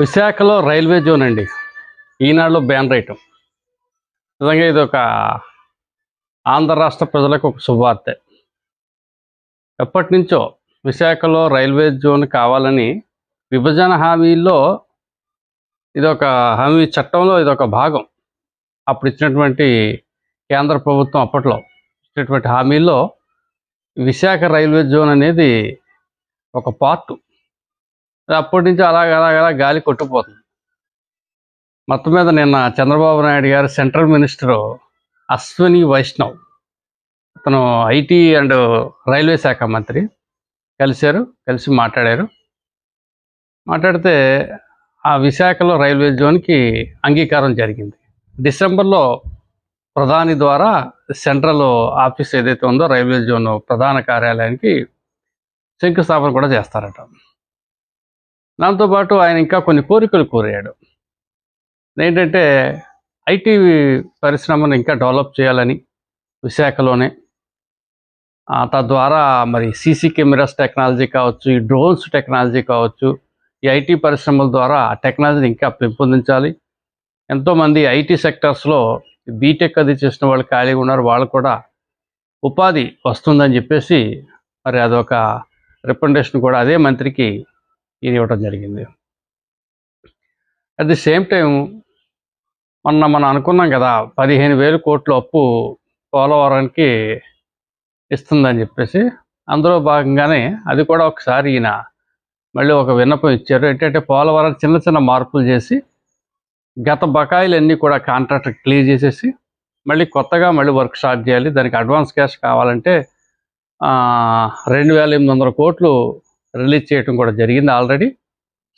విశాఖలో railway zone అండి. ఈనాడులో బ్యాన్ రైటం. నిజంగా ఇది ఒక ఆంధ్ర రాష్ట్ర ప్రజలకు ఒక శుభవార్తె. ఎప్పటి నుంచో విశాఖలో రైల్వే జోన్ కావాలని విభజన హామీల్లో ఇది ఒక హామీ చట్టంలో ఇది ఒక భాగం. అప్పుడు ఇచ్చినటువంటి కేంద్ర ప్రభుత్వం అప్పట్లో ఇచ్చినటువంటి హామీల్లో విశాఖ రైల్వే జోన్ అనేది ఒక పార్ట్. అప్పటి నుంచి అలాగ అలాగ అలా గాలి కొట్టుకుపోతుంది. మొత్తం మీద నిన్న చంద్రబాబు నాయుడు గారు సెంట్రల్ మినిస్టర్ అశ్విని వైష్ణవ్ అతను ఐటీ అండ్ రైల్వే శాఖ మంత్రి కలిశారు కలిసి మాట్లాడారు. మాట్లాడితే ఆ విశాఖలో రైల్వే జోన్కి అంగీకారం జరిగింది. డిసెంబర్లో ప్రధాని ద్వారా సెంట్రల్ ఆఫీస్ ఏదైతే ఉందో రైల్వే జోన్ ప్రధాన కార్యాలయానికి శంకుస్థాపన కూడా చేస్తారట. దాంతోపాటు ఆయన ఇంకా కొన్ని కోరికలు కోరాడు. ఏంటంటే ఐటీ పరిశ్రమను ఇంకా డెవలప్ చేయాలని విశాఖలోనే. తద్వారా మరి సీసీ కెమెరాస్ టెక్నాలజీ కావచ్చు ఈ డ్రోన్స్ టెక్నాలజీ కావచ్చు ఈ ఐటీ పరిశ్రమల ద్వారా ఆ టెక్నాలజీని ఇంకా పెంపొందించాలి. ఎంతోమంది ఐటీ సెక్టర్స్లో బీటెక్ అది చేసిన వాళ్ళు ఖాళీగా ఉన్నారు వాళ్ళు కూడా ఉపాధి వస్తుందని చెప్పేసి మరి అదొక రికమెండేషన్ కూడా అదే మంత్రికి ఇది ఇవ్వడం జరిగింది. అట్ ది సేమ్ టైం మొన్న మనం అనుకున్నాం కదా పదిహేను వేలు కోట్ల అప్పు పోలవరానికి ఇస్తుందని చెప్పేసి అందులో భాగంగానే అది కూడా ఒకసారి ఈయన మళ్ళీ ఒక విన్నపం ఇచ్చారు. ఏంటంటే పోలవరం చిన్న చిన్న మార్పులు చేసి గత బకాయిలన్నీ కూడా కాంట్రాక్ట్ క్లియర్ చేసేసి మళ్ళీ కొత్తగా మళ్ళీ వర్క్ స్టార్ట్ చేయాలి. దానికి అడ్వాన్స్ క్యాష్ కావాలంటే రెండు వేల ఎనిమిది వందల కోట్లు రిలీజ్ చేయడం కూడా జరిగింది ఆల్రెడీ.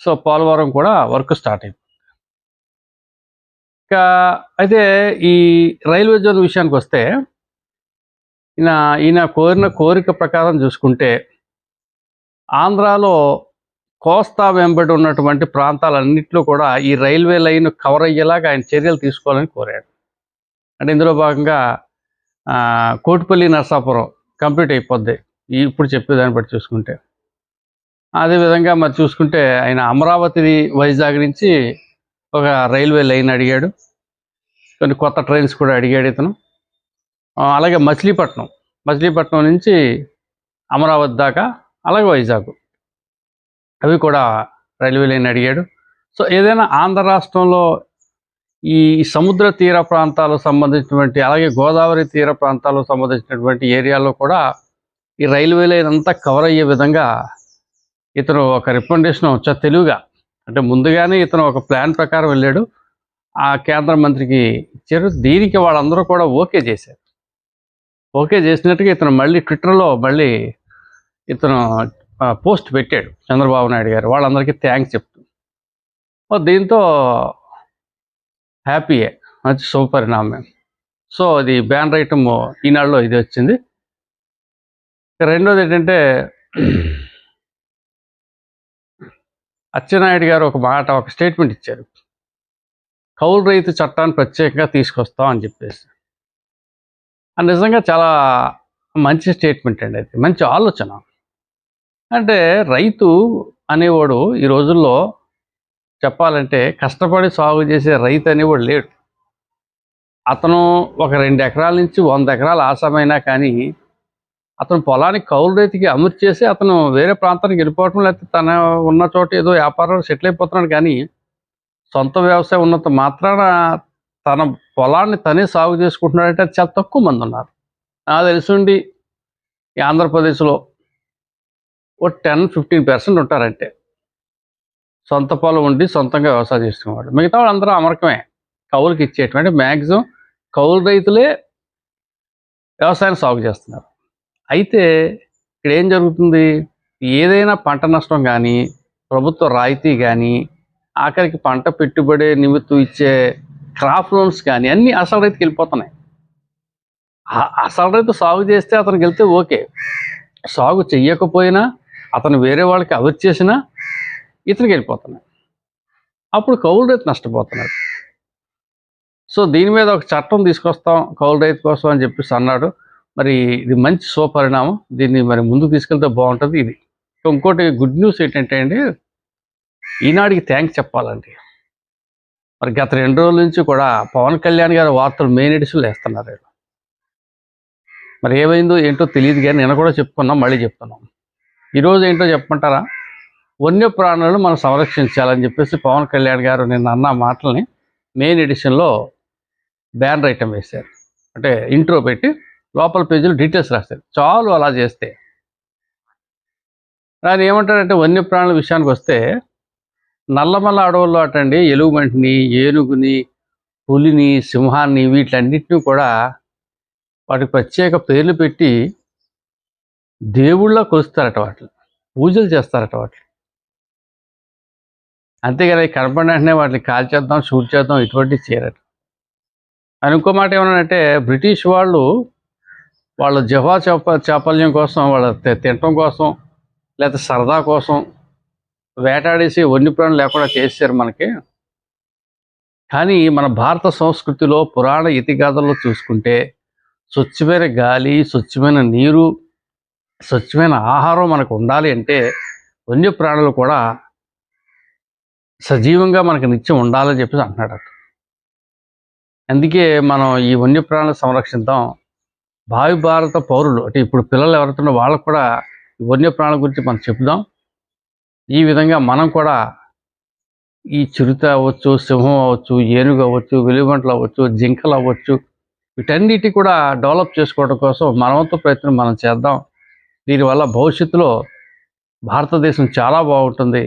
సో పోలవరం కూడా వర్క్ స్టార్ట్ అయింది. ఇంకా అయితే ఈ రైల్వే జోన్ విషయానికి వస్తే ఈయన ఈయన కోరిన కోరిక ప్రకారం చూసుకుంటే ఆంధ్రాలో కోస్తా వెంబడి ఉన్నటువంటి ప్రాంతాలన్నింటిలో కూడా ఈ రైల్వే లైన్ కవర్ అయ్యేలాగా ఆయన చర్యలు తీసుకోవాలని కోరాడు. అంటే ఇందులో భాగంగా కోటిపల్లి నరసాపురం కంప్లీట్ అయిపోద్ది. ఇప్పుడు చెప్పేదాన్ని బట్టి చూసుకుంటే. అదేవిధంగా మరి చూసుకుంటే ఆయన అమరావతి వైజాగ్ నుంచి ఒక రైల్వే లైన్ అడిగాడు. కొన్ని కొత్త ట్రైన్స్ కూడా అడిగాడు ఇతను. అలాగే మచిలీపట్నం. మచిలీపట్నం నుంచి అమరావతి దాకా అలాగే వైజాగ్. అవి కూడా రైల్వే లైన్ అడిగాడు. సో ఏదైనా ఆంధ్ర రాష్ట్రంలో ఈ సముద్ర తీర ప్రాంతాలకు సంబంధించినటువంటి అలాగే గోదావరి తీర ప్రాంతాలకు సంబంధించినటువంటి ఏరియాలో కూడా ఈ రైల్వే లైన్ అంతా కవర్ అయ్యే విధంగా ఇతను ఒక రికమెండేషన్ వచ్చా తెలివిగా అంటే ముందుగానే ఇతను ఒక ప్లాన్ ప్రకారం వెళ్ళాడు. ఆ కేంద్ర మంత్రికి ఇచ్చారు. దీనికి వాళ్ళందరూ కూడా ఓకే చేశారు. ఓకే చేసినట్టుగా ఇతను మళ్ళీ ట్విట్టర్లో మళ్ళీ ఇతను పోస్ట్ పెట్టాడు చంద్రబాబు నాయుడు గారు. వాళ్ళందరికీ థ్యాంక్స్ చెప్తూ. దీంతో హ్యాపీయే మంచి శుభపరిణామే సో అది బ్యాన్ రైటమ్ ఈనాడులో ఇది వచ్చింది. రెండోది ఏంటంటే అచ్చెన్నాయుడు గారు ఒక మాట ఒక స్టేట్మెంట్ ఇచ్చారు. కౌలు రైతు చట్టాన్ని ప్రత్యేకంగా తీసుకొస్తాం అని చెప్పేసి. అది నిజంగా చాలా మంచి స్టేట్మెంట్ అండి అది. మంచి ఆలోచన. అంటే రైతు అనేవాడు ఈ రోజుల్లో చెప్పాలంటే కష్టపడి సాగు చేసే రైతు అనేవాడు లేడు. అతను ఒక రెండు ఎకరాల నుంచి వంద ఎకరాల ఆసమైనా కానీ అతను పొలానికి కౌలు రైతుకి అమృతి చేసి అతను వేరే ప్రాంతానికి వెళ్ళిపోవటం లేకపోతే తన ఉన్న చోట ఏదో వ్యాపారాలు సెటిల్ అయిపోతున్నాడు. కానీ సొంత వ్యవసాయం ఉన్నంత మాత్రాన తన పొలాన్ని తనే సాగు చేసుకుంటున్నాడంటే అది చాలా తక్కువ మంది ఉన్నారు. నాకు తెలిసిండి ఈ ఆంధ్రప్రదేశ్లో ఓ టెన్ ఫిఫ్టీన్ పర్సెంట్ ఉంటారంటే. సొంత పొలం ఉండి సొంతంగా వ్యవసాయం చేసుకునేవాడు మిగతా వాళ్ళు అందరూ అమరకమే. కౌలుకి ఇచ్చేటువంటి మ్యాక్సిమం కౌలు రైతులే వ్యవసాయం సాగు చేస్తున్నారు. అయితే ఇక్కడ ఏం జరుగుతుంది? ఏదైనా పంట నష్టం కానీ ప్రభుత్వ రాయితీ కానీ ఆఖరికి పంట పెట్టుబడి నిమిత్తం ఇచ్చే క్రాప్ లోన్స్ కానీ అన్నీ అసలు రైతుకి వెళ్ళిపోతున్నాయి. అసలు రైతు సాగు చేస్తే అతనికి వెళ్తే ఓకే. సాగు చెయ్యకపోయినా అతను వేరే వాళ్ళకి అవి చేసినా ఇతనికి వెళ్ళిపోతున్నాయి. అప్పుడు కౌలు రైతు నష్టపోతున్నాడు. సో దీని మీద ఒక చట్టం తీసుకొస్తాం కౌలు రైతు కోసం అని చెప్పేసి అన్నాడు. మరి ఇది మంచి స్వపరిణామం. దీన్ని మరి ముందుకు తీసుకెళ్తే బాగుంటుంది ఇది. ఇంకోటి గుడ్ న్యూస్ ఏంటంటే అండి ఈనాడికి థ్యాంక్స్ చెప్పాలండి. మరి గత రెండు రోజుల నుంచి కూడా పవన్ కళ్యాణ్ గారి వార్తలు మెయిన్ ఎడిషన్లు వేస్తున్నారు మరి ఏమైందో ఏంటో తెలియదు కానీ నేను కూడా చెప్పుకున్నాం మళ్ళీ చెప్తున్నాం. ఈరోజు ఏంటో చెప్పమంటారా? వన్యప్రాణులను మనం సంరక్షించాలని చెప్పేసి పవన్ కళ్యాణ్ గారు నిన్న అన్న మాటల్ని మెయిన్ ఎడిషన్లో బ్యానర్ ఐటమ్ వేశారు. అంటే ఇంట్రో పెట్టి లోపల పేజీలో డీటెయిల్స్ రాస్తారు చాలు అలా చేస్తే. ఆయన ఏమంటారంటే వన్యప్రాణుల విషయానికి వస్తే నల్లమల్ల అడవుల్లో అటండి ఎలుగుబంటిని ఏనుగుని పులిని సింహాన్ని వీటన్నిటిని కూడా వాటికి ప్రత్యేక పేర్లు పెట్టి దేవుళ్ళ కొలుస్తారట వాటిని. పూజలు చేస్తారట వాటిని. అంతేగాని అవి కనపడిన వెంటనే వాటిని కాల్చేద్దాం షూట్ చేద్దాం ఇటువంటి చేయరట. అని ఇంకో మాట ఏమన్నానంటే బ్రిటిష్ వాళ్ళు వాళ్ళ జహా చాప చాపల్యం కోసం వాళ్ళ తినటం కోసం లేకపోతే సరదా కోసం వేటాడేసి వన్యప్రాణులు లేకుండా చేశారు మనకి. కానీ మన భారత సంస్కృతిలో పురాణ ఇతిగాథల్లో చూసుకుంటే స్వచ్ఛమైన గాలి స్వచ్ఛమైన నీరు స్వచ్ఛమైన ఆహారం మనకు ఉండాలి అంటే వన్యప్రాణులు కూడా సజీవంగా మనకు నిత్యం ఉండాలని చెప్పేసి అంటున్నాడు అందుకే మనం ఈ వన్యప్రాణుల సంరక్షిద్దాం. భావి భారత పౌరులు అంటే ఇప్పుడు పిల్లలు ఎవరుతున్న వాళ్ళకు కూడా వన్యప్రాణుల గురించి మనం చెప్దాం. ఈ విధంగా మనం కూడా ఈ చిరుత అవ్వచ్చు సింహం అవ్వచ్చు ఏనుగు అవ్వచ్చు వెలుగుబంటలు అవ్వచ్చు జింకలు అవ్వచ్చు వీటన్నిటి కూడా డెవలప్ చేసుకోవడం కోసం మనవంతు ప్రయత్నం మనం చేద్దాం. దీనివల్ల భవిష్యత్తులో భారతదేశం చాలా బాగుంటుంది.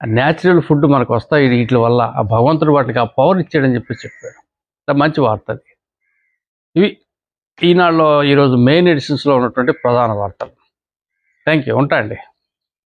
న్యాచురల్ ఫుడ్ మనకు వస్తాయి వీటి వల్ల. ఆ భగవంతుడు వాటికి ఆ పవర్ ఇచ్చాడని చెప్పి చెప్పాడు. మంచి వార్త అది. ఇవి ఈనాడులో ఈరోజు మెయిన్ ఎడిషన్స్లో ఉన్నటువంటి ప్రధాన వార్తలు. థ్యాంక్ యూ ఉంటా అండి.